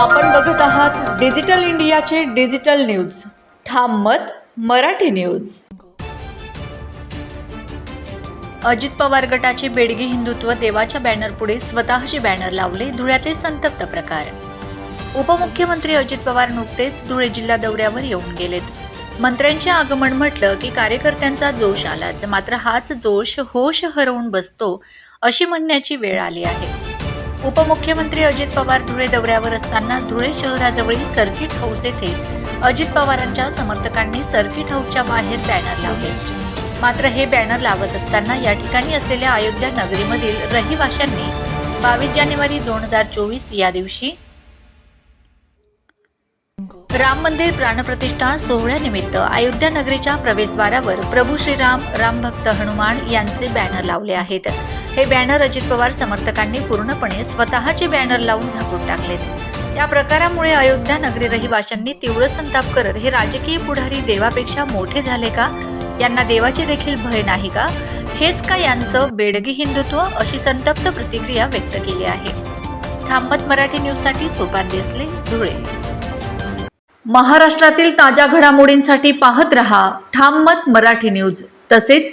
आपण बघत आहात डिजिटल इंडियाचे डिजिटल न्यूज. ठाम मत मराठी न्यूज. अजित पवार गटाचे बेडगे हिंदुत्व देवाच्या बॅनरपुढे स्वतःचे बॅनर लावले धुळ्यातील संतप्त प्रकार. उपमुख्यमंत्री अजित पवार नुकतेच धुळे जिल्हा दौऱ्यावर येऊन गेलेत. मंत्र्यांचे आगमन म्हटलं की कार्यकर्त्यांचा जोश आलाच मात्र हाच जोश होश हरवून बसतो अशी म्हणण्याची वेळ आली आहे. उपमुख्यमंत्री अजित पवार धुळे दौऱ्यावर असताना धुळे शहराजवळील सर्किट हाऊस येथे अजित पवारांच्या समर्थकांनी सर्किट हाऊसच्या बाहेर बॅनर लावले. मात्र हे बॅनर लावत असताना या ठिकाणी असलेल्या अयोध्या नगरीमधील रहिवाशांनी बावीस जानेवारी दोन हजार चोवीस या दिवशी राम मंदिर प्राणप्रतिष्ठा सोहळ्यानिमित्त अयोध्या नगरीच्या प्रवेशद्वारावर प्रभू श्रीराम रामभक्त हनुमान यांचे बॅनर लावले आहेत. हे बॅनर अजित पवार समर्थकांनी पूर्णपणे स्वतःचे बॅनर लावून झाकून टाकलेत. या प्रकारामुळे अयोध्या नगरी रहिवाशांनी तीव्र संताप करत हे राजकीय पुढारी देवापेक्षा मोठे झाले का? यांना देवाचे देखील भय नाही का? हेच का यांचं बेडगी हिंदुत्व? अशी संतप्त प्रतिक्रिया व्यक्त केली आहे. थांबत मराठी न्यूजसाठी सोपान देसले धुळे. महाराष्ट्रातील ताज्या घडामोडींसाठी पाहत रहा. ठाममत मराठी न्यूज. तसेच